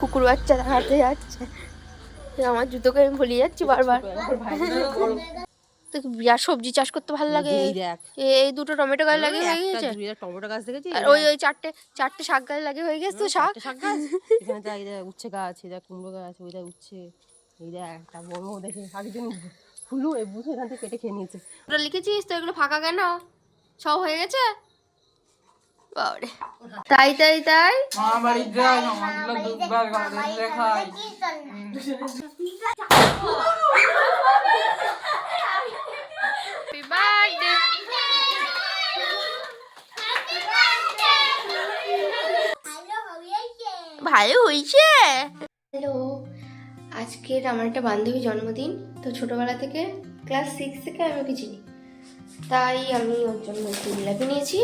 কুকুর বাচ্চা দেখাতে যাচ্ছে। আমার জুতোকে আমি ভুলিয়ে যাচ্ছি বারবার। তোকে বিরাট সবজি চাষ করতে ভালো লাগে। এই দেখ। এ- এই দুটো টমেটো গাছ লাগে হয়ে গেছে। টমেটো গাছ দেখেছিস? আর ওই ওই চারটে চারটে শাক গাছ লাগে হয়ে গেছে তো শাক শাক গাছ। এখানে দেখ দেখ উচ্ছে গাছ দেখ কুমড়ো গাছ ওই দেখ উচ্ছে। এই দেখ একটা বড় দেখে দিন ফুলু এই বুঝে এখান থেকে কেটে খেয়ে নিয়েছে। ওটা লিখেছিস তো এগুলো ফাঁকা কেন? সব হয়ে গেছে? তাই তাই তাই? ভালো হয়েছে? হ্যালো আজকের আমার একটা বান্ধবী জন্মদিন তো ছোটবেলা থেকে ক্লাস সিক্স থেকে আমি ওকে চিনি। তাই আমি ওর জন্য একটু জিলাপি নিয়েছি।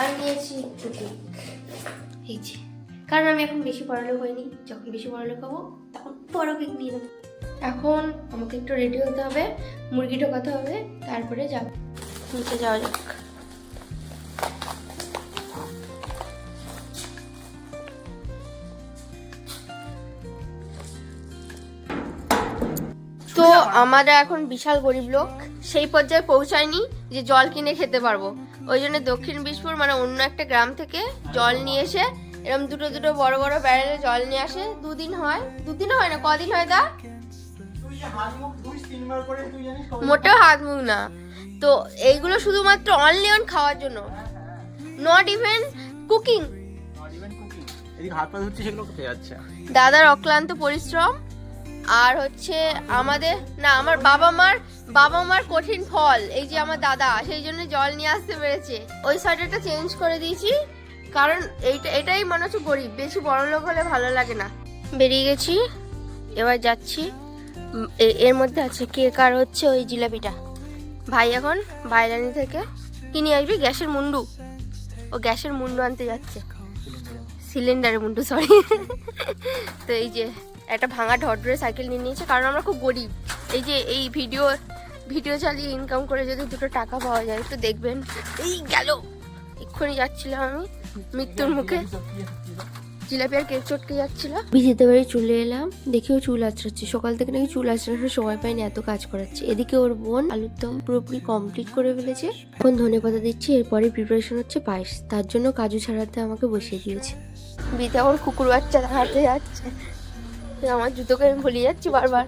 আর নিয়েছি একটু কেক এই যে কারণ আমি এখন বেশি পড়ালোক হয়নি যখন বেশি পড়ালোক হব তখন বড় কেক নিয়ে নেব। এখন আমাকে একটু রেডি হতে হবে মুরগি ঢোকাতে হবে তারপরে যাব। নিচে যাওয়া যাক। তো আমরা এখন বিশাল গরিব লোক সেই পর্যায়ে পৌঁছায়নি। যে জল কিনে খেতে পারব। ওই জন্য দক্ষিণ বিশপুর মানে অন্য একটা গ্রাম থেকে জল নিয়ে এসে এরকম দুটো দুটো বড় বড় ব্যারেলে জল নিয়ে আসে। দুদিন হয়। দুদিনও হয় না কদিন হয় দা? মোটেও হাত মুখ না। তো এইগুলো শুধুমাত্র অনলি অন খাওয়ার জন্য। নট ইভেন কুকিং দাদার অক্লান্ত পরিশ্রম। আর হচ্ছে আমাদের, না, আমার বাবা মার বাবা মার কঠিন ফল, এই যে আমার দাদা, সেই জন্য জল নিয়ে আসতে পেরেছে। ওই সোয়েটারটা চেঞ্জ করে দিয়েছি, কারণ এইটা, এটাই মনে হচ্ছে গরিব, বেশি বড় লোক হলে ভালো লাগে না। বেরিয়ে গেছি, এবার যাচ্ছি এর মধ্যে আছে কেক আর হচ্ছে ওই জিলাপিটা। ভাই এখন বাইরানি থেকে কিনে আসবি? গ্যাসের মুন্ডু। ও গ্যাসের মুন্ডু আনতে যাচ্ছে। সিলিন্ডারের মুন্ডু সরি তো এই যে একটা ভাঙা ঢডরে সাইকেল নিয়ে নিয়েছে কারণ আমরা খুব গরিব। এই যে এই ভিডিও ভিডিও চালিয়ে ইনকাম করে যদি দুটো টাকা পাওয়া যায় একটু দেখবেন। এই গেল। এক্ষুনি যাচ্ছিলাম আমি মৃত্যুর মুখে। জিলাপি আর কেক চটকে যাচ্ছিল। যেতে বাড়ি চলে এলাম দেখেও চুল আঁচড়াচ্ছে সকাল থেকে নাকি চুল আঁচড়ানোর সময় পাইনি এত কাজ করাচ্ছে। এদিকে ওর বোন আলুর দম পুরোপুরি কমপ্লিট করে ফেলেছে। এখন ধনে পাতা দিচ্ছি এরপরে প্রিপারেশন হচ্ছে পায়েস। তার জন্য কাজু ছাড়াতে আমাকে বসিয়ে দিয়েছে। বিতে এখন কুকুর বাচ্চা দেখাতে যাচ্ছে। আমার জুতোকে আমি ভুলে যাচ্ছি বারবার।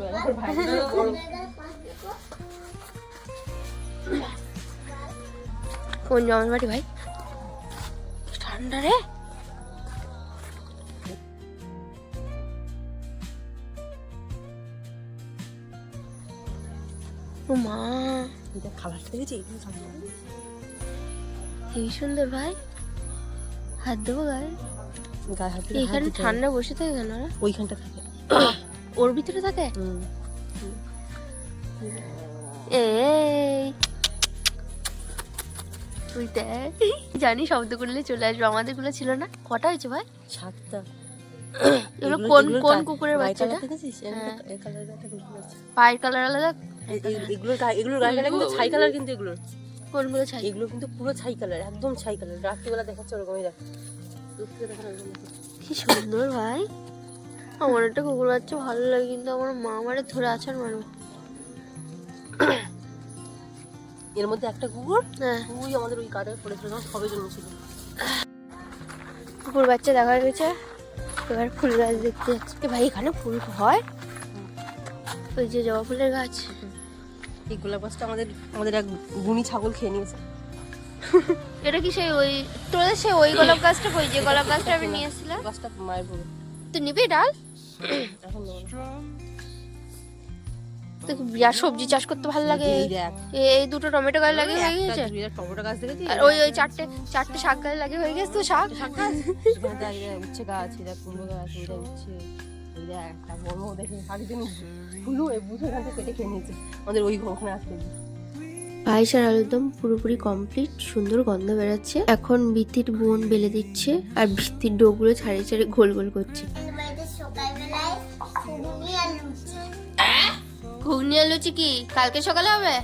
কোন জমের বাড়ি ভাই? ঠান্ডা রে। মা। খাবার দেখেছি এই সুন্দর ভাই। হাত দেবো গায়ে? এখানে ঠান্ডা বসে থাকে কেন? ওইখানটা থাকে। ওর ভিতরে থাকে? এই। তুই দেখ। জানি শব্দ করলে চলে আসবে। আমাদেরগুলো ছিল না? কটা হয়েছে ভাই? সাতটা। এগুলো কোন কোন কুকুরের বাচ্চাটা? হ্যাঁ। পায়ের কালার আলাদা? এগুলোর গায়ে এগুলোর গায়ে কিন্তু ছাই কালার কিন্তু এগুলোর। কোনগুলো ছাই? এগুলো কিন্তু পুরো ছাই কালার একদম ছাই কালার। রাত্রিবেলা দেখাচ্ছে ওরকমই দেখ। দূর থেকে দেখানো এরকম আছে। কি সুন্দর ভাই। আমার একটা কুকুর বাচ্চা ভালো লাগে কিন্তু আমার মা আমারে ধরে আছাড় মারবে। এর মধ্যে একটা কুকুর? হ্যাঁ। ওই আমাদের ওই কাঠে পড়েছিল সবে জন্মেছিল কুকুর বাচ্চা দেখা গেছে। এবার ফুল গাছ দেখতে যাচ্ছে। ভাই এখানে ফুল হয়? ওই যে জবা ফুলের গাছ। এই গোলাপ গাছটা আমাদের আমাদের এক গুণী ছাগল খেয়ে নিয়েছে। এটা কি সেই ওই তোদের সেই ওই গোলাপ গাছটা কই? যে গোলাপ গাছটা আমি নিয়ে এসেছিলাম গাছটা মায়ের বলে তুই নিবি ডাল? এখন নেব বিরাট সবজি চাষ করতে ভালো লাগে। এই দুটো টমেটো গাছ লাগে হয়ে গেছে। টমেটো গাছ দেখেছিস? আর ওই ওই চারটে চারটে শাক গাছ লাগে হয়ে গেছে তো শাক। শাক গাছ? উচ্ছে গাছ দেখ কুমড়ো গাছ দেখ উচ্ছে। দেখ একটা বড় দেখে আগের ফুলু এই বুঝে এখান কেটে খেয়ে নিয়েছে। আমাদের ওই ওখানে আসতে পায়েস আর আলুরদম পুরোপুরি কমপ্লিট সুন্দর গন্ধ বেরাচ্ছে। এখন বিতির বোন বেলে দিচ্ছে আর বিতির ডোগুলো ছাড়িয়ে ছাড়িয়ে গোল গোল করছে। ঘুগনি আর লুচি কি কালকে সকালে হবে?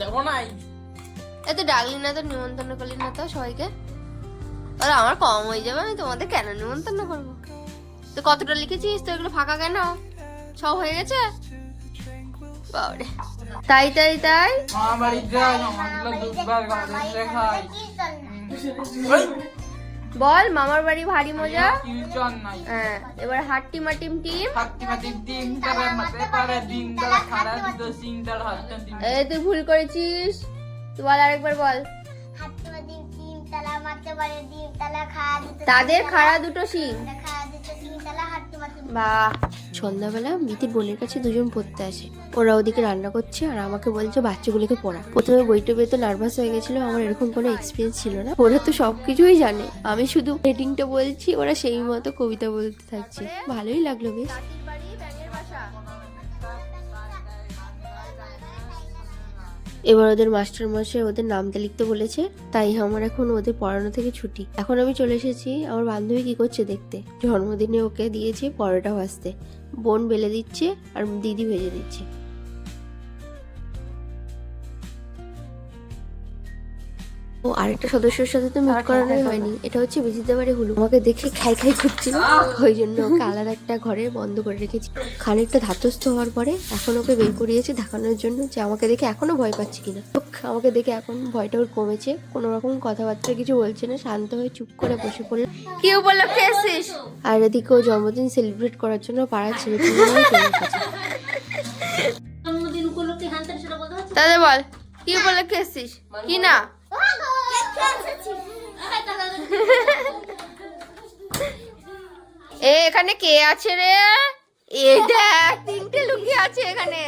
দেখো নাই। এত ডাকলি না তো নিমন্ত্রণ করলি না তো সবাইকে। তাহলে আমার কম হয়ে যাবে আমি তোমাদের কেন নিমন্ত্রণ করব? তো কতটা লিখেছিস? তো এগুলো ফাঁকা কেন? সব হয়ে গেছে? বাবারে। তাই তাই তাই? মামা বাড়ি যাই মামাগুলো দুধবার ঘরে খাই। বল মামার বাড়ি ভারী মজা? হ্যাঁ এবার হাট্টি মাটিম টিম। এই তুই ভুল করেছিস। তুই বল আরেকবার বল। তাদের খাড়া দুটো সিং বাহ। সন্ধ্যাবেলা মিতির বোনের কাছে দুজন পড়তে আসে। ওরা ওদিকে রান্না করছে আর আমাকে বলছে বাচ্চাগুলোকে পড়া। প্রথমে বইটা পেয়ে তো নার্ভাস হয়ে গেছিল, আমার এরকম কোনো এক্সপিরিয়েন্স ছিল না। ওরা তো সবকিছুই জানে। আমি শুধু হেডিংটা বলছি, ওরা সেই মতো কবিতা বলতে থাকছে। ভালোই লাগল বেশ। এবার ওদের মাস্টার মশাই ওদের নামতে লিখতে বলেছে, তাই আমার এখন ওদের পড়ানো থেকে ছুটি। এখন আমি চলে এসেছি আমার বান্ধবী কি করছে দেখতে। জন্মদিনে ওকে দিয়েছে পরোটা ভাজতে। বোন বেলে দিচ্ছে আর দিদি ভেজে দিচ্ছে। ও আরেকটা সদস্যের সাথে তো মিট করানোই হয়নি। এটা হচ্ছে বিজিতে বাড়ি হলো। আমাকে দেখে খাই খাই করছিল ওই জন্য ওকে আলাদা একটা ঘরে বন্ধ করে রেখেছি। খানিকটা ধাতস্থ হওয়ার পরে এখন ওকে বের করিয়েছি দেখানোর জন্য যে আমাকে দেখে এখনও ভয় পাচ্ছে কিনা। আমাকে দেখে এখন ভয়টা ওর কমেছে। কোনো রকম কথাবার্তা কিছু বলছে না। শান্ত হয়ে চুপ করে বসে পড়ল। কি উপলক্ষে এসেছিস আর এদিকে ও জন্মদিন সেলিব্রেট করার জন্য পাড়ার ছেলে জন্মদিন উপলক্ষে সেটা বল কি উপলক্ষে এসেছিস কি না? এ এখানে কে আছে রে? এ দেখ তিনটে লুকিয়ে আছে এখানে।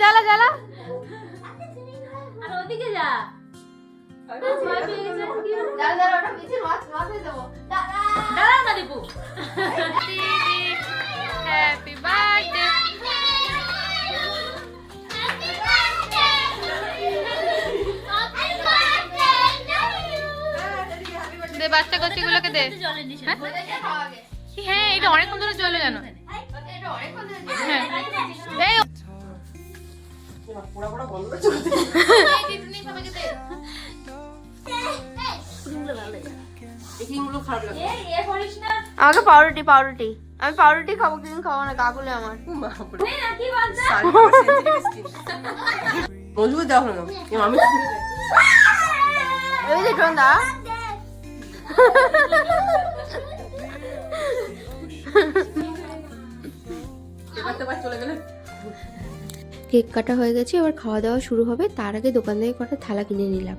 জ্বালা জ্বালা। আর ওদিকে যা। হ্যাপি বার্থডে দে বাচ্চা দে হ্যাঁ এটা অনেকক্ষণ ধরে চলে জানো হ্যাঁ আমাকে পাউরুটি পাউরুটি। আমি পাউরুটি খাব কিন্তু খাব না কাকুলে আমার। কি মজবুত দেখো না। আমি এই যে গেলে কেক কাটা হয়ে গেছে এবার খাওয়া দাওয়া শুরু হবে। তার আগে দোকান থেকে কটা থালা কিনে নিলাম।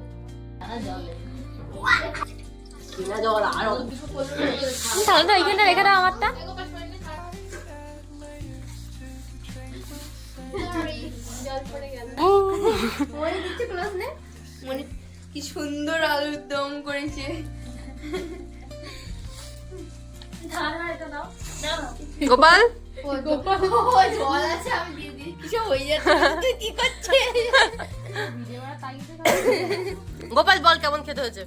তাহলে তো এইখানটা রেখে দাও আমারটা কি সুন্দর আলুর দম করেছে গোপাল জল আছে, আমি দিয়ে কিছু হয়ে যাচ্ছে? কি করছিস গোপাল বল কেমন খেতে হয়েছে?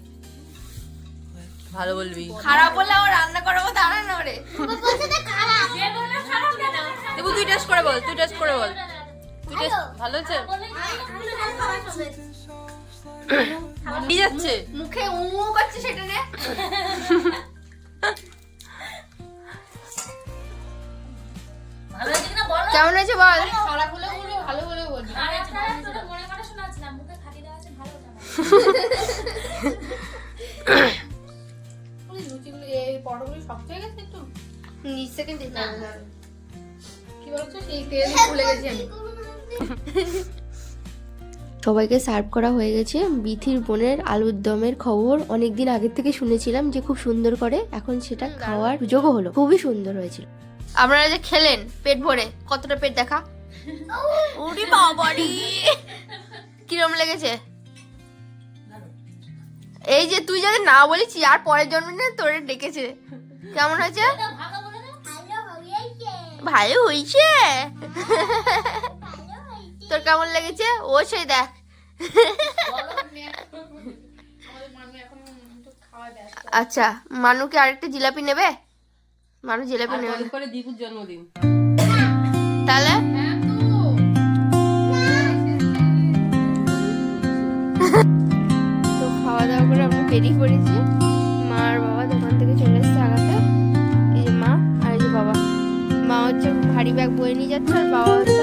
ভালো বলবি। খারাপ বললে আবার রান্না করাবো দাঁড়া না রে দেবু তুই টেস্ট করে বল তুই টেস্ট করে বল। তুই টেস্ট ভালো হয়েছে? কি যাচ্ছে মুখে উ উ করছে সেটা নে ভালো বলো। কেমন হয়েছে বল? আর একটা তোদের মনে কথা সবাইকে সার্ভ করা হয়ে গেছে বিথির বোনের আলুর দমের খবর। অনেকদিন আগের থেকে শুনেছিলাম যে খুব সুন্দর করে এখন সেটা খাওয়ার সুযোগও হলো। খুবই সুন্দর হয়েছিল। আপনারা যে খেলেন পেট ভরে কতটা পেট দেখা? উড়ি বাবারি। কিরম লেগেছে? এই যে তুই যদি না বলিস আর পরের জন্মে তোরে ডেকেছে কেমন হয়েছে ভালো হয়েছে তোর কেমন লেগেছে ও সেই দেখ আচ্ছা মানুকে আরেকটা জিলাপি নেবে মানু জিলাপি নেবে তাহলে হ্যাঁ বেরিয়ে পড়েছি মা আর বাবা দোকান থেকে চলে এসেছে আগাতে। এই যে মা আর এই যে বাবা। মা হচ্ছে ভারী ব্যাগ বয়ে নিয়ে যাচ্ছে আর বাবা হচ্ছে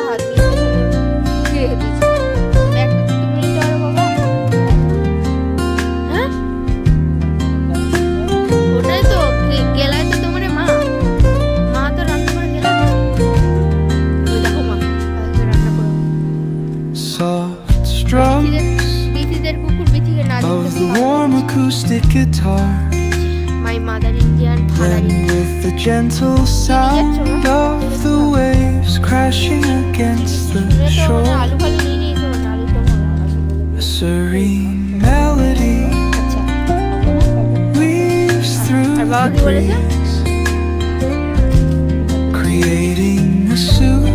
guitars. My mother Indian. With the gentle sound of the waves crashing against the shore. A serene melody weaves through the breeze, creating a soothing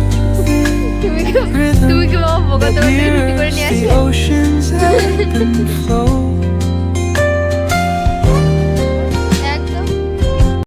rhythm that mirrors the ocean's ebb and flow.